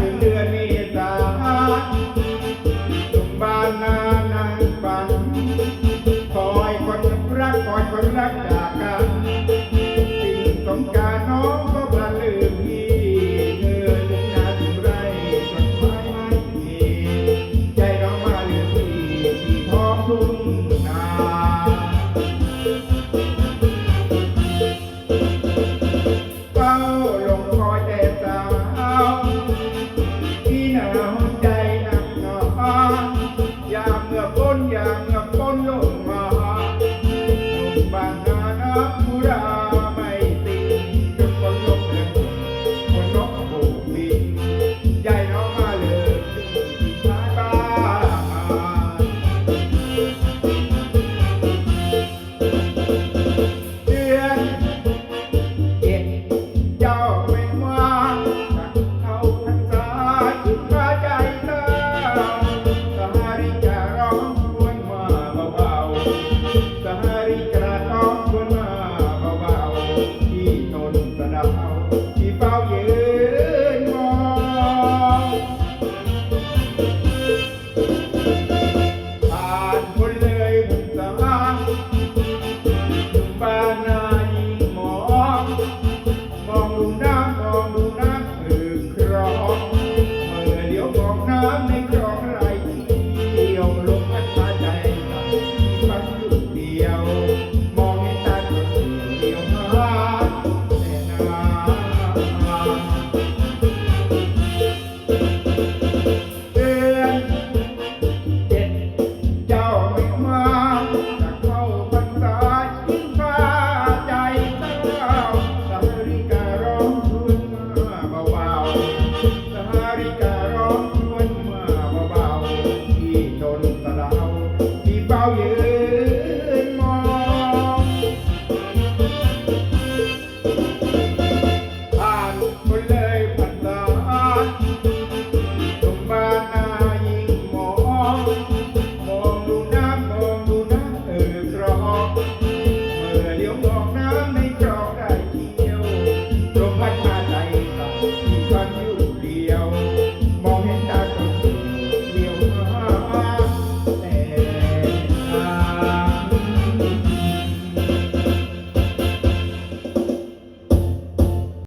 ถึงเดือนเมษาตุงบ้านนานางฝันคอยคนรักคอยคนรักจากกันสิ่งสงการน้องก็ประลืมพี่เอดินนาถึงไรจนไม่ไม่ทีใจน้องมาลืมพี่ที่ท้องทุ่งนาเฝ้าลง Bye.